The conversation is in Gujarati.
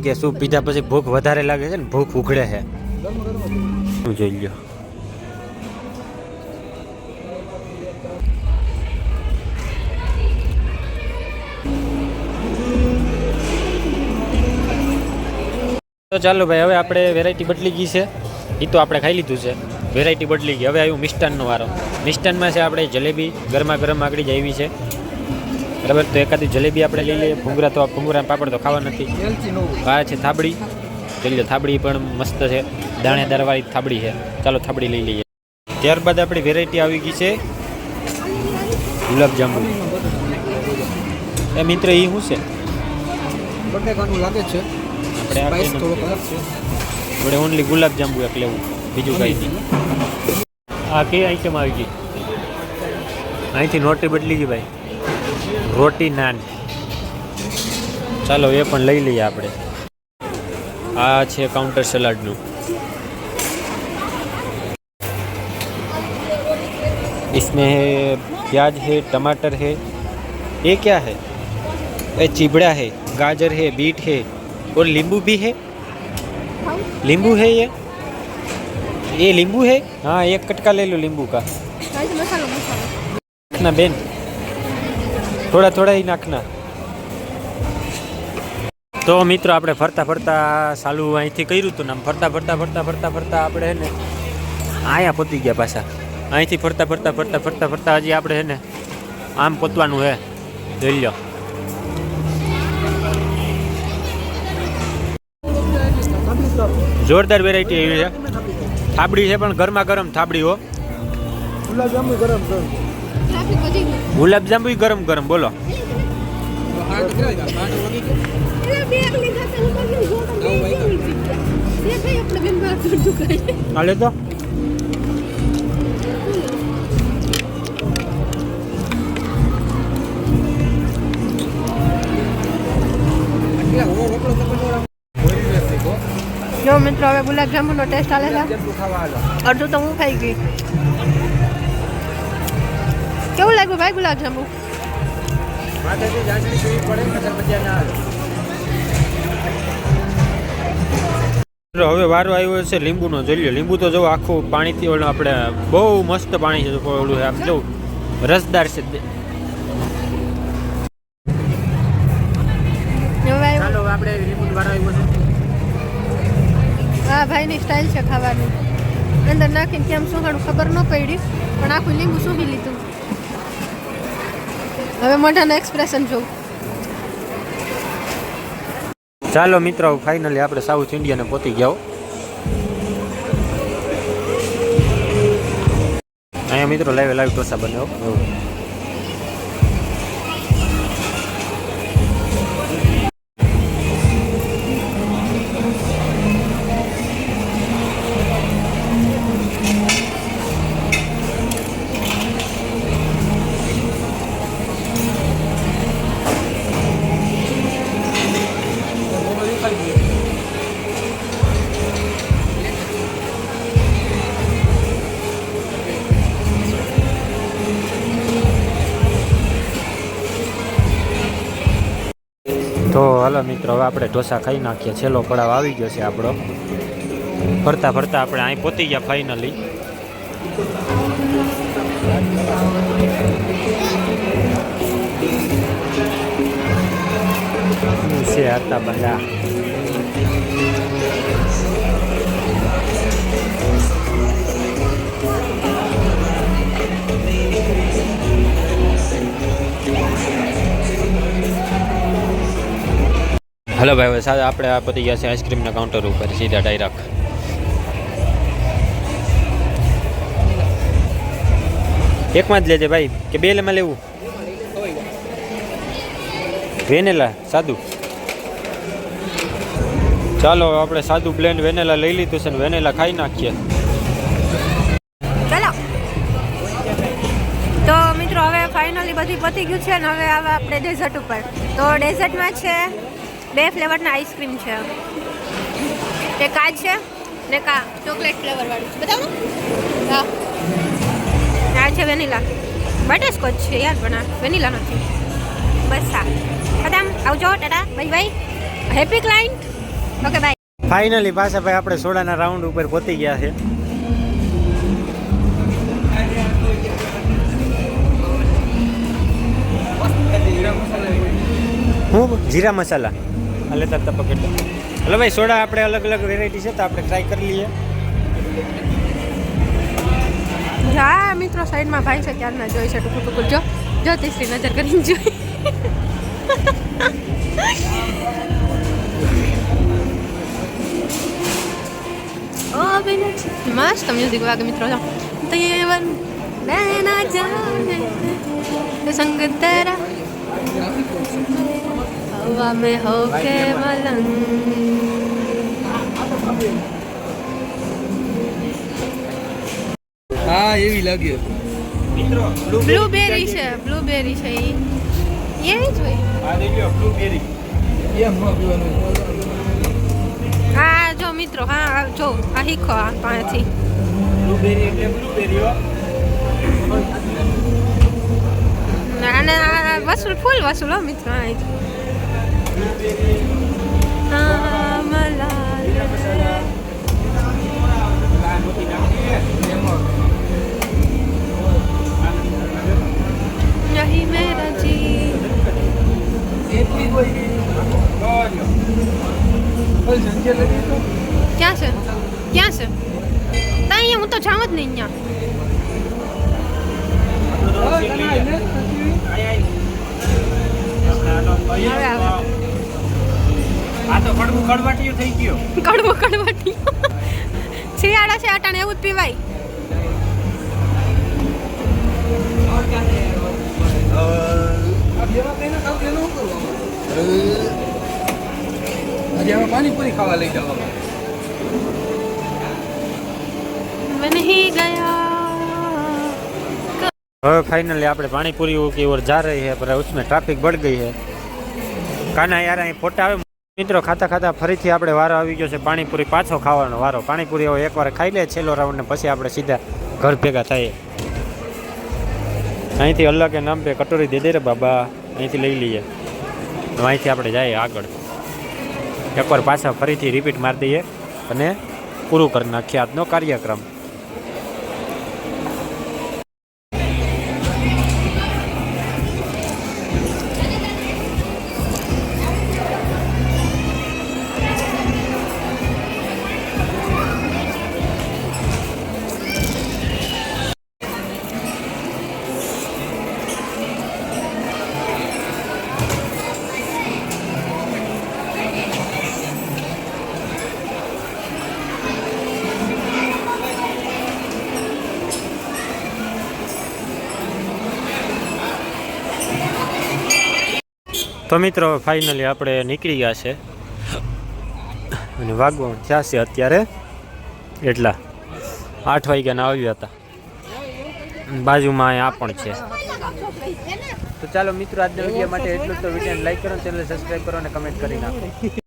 કેમ કે સૂપ પીધા પછી ભૂખ વધારે લાગે છે ને ભૂખ ઉકળે છે. શું જોઈ લ્યો. તો ચાલો ભાઈ હવે આપણે વેરાયટી બદલી ગઈ છે. એ તો આપણે ખાઈ લીધું છે. વેરાયટી બદલી ગઈ. હવે આવ્યું મિષ્ટાનનો વારો. મિષ્ટાનમાં છે આપણે જલેબી ગરમા ગરમ આગળ જ આવી છે. બરાબર? તો એકાદી જલેબી આપણે લઈ લઈએ. ભૂંગરા તો ભૂંગરા પાપડ તો ખાવા નથી. આ છે થાબડી. જોઈ લો થાબડી પણ મસ્ત છે. દાણેદારવાળી થાબડી છે. ચાલો થાબડી લઈ લઈએ. ત્યારબાદ આપણી વેરાયટી આવી ગઈ છે. ગુલાબજાંબુ એ મિત્ર એ શું છે? બટેકાનું લાગે આપણે ઓનલી ગુલાબજાંબુ એક લેવું બીજું કંઈ નહીં. આ કઈ આઈટમ આવી ગઈ? અહીંથી નોટરી બદલી ગઈ ભાઈ. રોટી નાન ચાલો એ પણ લઈ લઈએ આપણે આ છે કાઉન્ટર સલાડનું इसमें है प्याज है टमाटर है ये क्या है ये चिबड़ा है गाजर है बीट है और नींबू भी है नींबू है ये ये नींबू है हाँ एक कटका ले लो नींबू का મસાલો મસાલો नाखना बेन થોડા થોડા એ નાખના. તો મિત્રો, આપણે ફરતા ફરતા સાલું અહીંથી કર્યું હતું ને આમ ફરતા ફરતા ફરતા ફરતા ફરતા આપણે હે ને અહીંયા પોતી ગયા પાછા. અહીંથી ફરતા ફરતા ફરતા ફરતા ફરતા હજી આપણે હે ને આમ પોતવાનું હે. જોઈ લો જોરદાર વેરાયટી એવી છે. થાબડી છે પણ ગરમા ગરમ થાબડી હો. ગુલાબજાંબુ ગરમ ગરમ ગુલાબજાંબુ ગરમ ગરમ, બોલો. હાલે તો જો મિત્રો, હવે ગુલાબજાંબુનો ટેસ્ટ આલે છે. અડધું તો હું ખાઈ ગઈ. કેવું લાગ્યું ભાઈ ગુલાબજાંબુ? હવે વારો આવ્યો છે લીંબુનો. જોઈ લો લીંબુ તો જો આખું પાણીથી ઓલું આપણે બહુ મસ્ત પાણી છે ઓલું આમ જો રસદાર છે. હા આવ્યું? આપણે લીંબુનો વારો આવ્યો છે. આ ભાઈની સ્ટાઇલ છે ખાવાની. અંદર નાખીને કેમ શું ખબર ન પડી પણ આખું લીંબુ સૂંઘી લીધું. હવે મોઢાના એક્સપ્રેશન જોઉં. ચાલો મિત્રો ફાઇનલી આપણે સાઉથ ઇન્ડિયાને પહોંચી ગયા અહીંયા મિત્રો લાઈવ લાઈવ ઢોસા બને તો હાલો મિત્રો હવે આપણે ઢોસા ખાઈ નાખીએ છેલ્લો પડાવ આવી ગયો છે આપણો ફરતા ફરતા આપણે અહીં પહોંચી ગયા ફાઇનલી છે હતા બધા હલો ભાઈ, હવે સાહેબ આપણે આ પતી ગયા છે આઈસ્ક્રીમના કાઉન્ટર ઉપર, સીધા ડાયરેક્ટ એકમાં જ લેજે ભાઈ, કે બે લેમાં લેવું? વેનેલા, સાદું. ચાલો આપણે સાદું પ્લેન વેનેલા લઈ લીધું છે ને વેનેલા ખાઈ નાખીએ. ચાલો. તો મિત્રો, હવે ફાઇનલી બધી પતી ગયું છે ને, હવે આવે આપણે ડેઝર્ટ ઉપર. તો ડેઝર્ટમાં છે બે ફ્લેવરના આઈસ્ક્રીમ છે. એક આ છે ને કા ચોકલેટ ફ્લેવરવાળું છે. બતાવો આ છે વેનીલા. બટરસ્કોચ છે યાર, પણ આ વેનીલા નથી. બસ હા બદામ. આવજો tata. Bye bye. Happy client okay bye finally પાછા ભાઈ આપણે સોડાના રાઉન્ડ ઉપર પહોંચી ગયા છે. હું જીરા મસાલા? આ તરતા પકડી હલો ભાઈ, સોડા આપણે અલગ અલગ વેરાયટી છે તો આપણે ટ્રાય કરી લઈએ. હા મિત્રો, સાઈડમાં ભાઈ છે, ક્યારના જોઈ છે ટુકુ ટુકુ જો જો, તીસરી નજર કરીને જોઈ. મસ્ત મ્યુઝિક વાગે, મિત્રો, જો. તેવન લેના જાને સંગ તેરા. હવા में होके मलंग હા એવી લાગે મિત્રો બ્લુબેરી છે બ્લુબેરી છે ઈ એવી જ હોય આ દેખ્યો બ્લુબેરી એમ ન પીવાનું હા જો મિત્રો હા આ જો આ હીખો આ પાસેથી બ્લુબેરી એટલે બ્લુબેરી હો અને આ વસૂલ ફૂલ વસૂલ હો મિત્રો આ ક્યાં છે ક્યાં છે તા અહીંયા હું તો જાઉં જ નહીં અહીંયા તો કડવું કડવાટીયું થઈ ગયો કડવો કડવાટી શિયાળા છે અટાણે એવું જ પીવાય આજે આમાં પાણીપુરી ખાવા લઈ જવા મેં નહીં ગયા હવે फाइनली આપણે पानीपुरी की ओर जा रहे हैं पर उसमें ट्रैफिक बढ़ गई है કાના યાર અહીં ફોટા આવે મિત્રો, ખાતા ખાતા ફરીથી આપણે વારો આવી ગયો છે. પાણીપુરી પાછો ખાવાનો વારો. પાણીપુરી હવે એકવાર ખાઈ લે, છેલ્લો રાઉન્ડ પછી આપણે સીધા ઘર ભેગા થઈએ. અહીંથી અલગ નામ પે કટોરી દે દે રે બાબા. અહીંથી લઈ લઈએ. અહીંથી આપણે જઈએ આગળ. એકવાર પાછા ફરીથી રિપીટ મારી દઈએ અને પૂરું કરી નાખીએ આજનો કાર્યક્રમ. તો મિત્રો ફાઇનલી આપણે નીકળી ગયા છે. અને વાગવા થયા છે અત્યારે. એટલા. આઠ વાગ્યાના આવ્યા હતા. બાજુમાં આ પણ છે. તો ચાલો મિત્રો, આજના વીડિયો માટે એટલું તો વિડીયોને લાઈક કરો ચેનલ સબસ્ક્રાઈબ કરો અને કમેન્ટ કરી નાખો.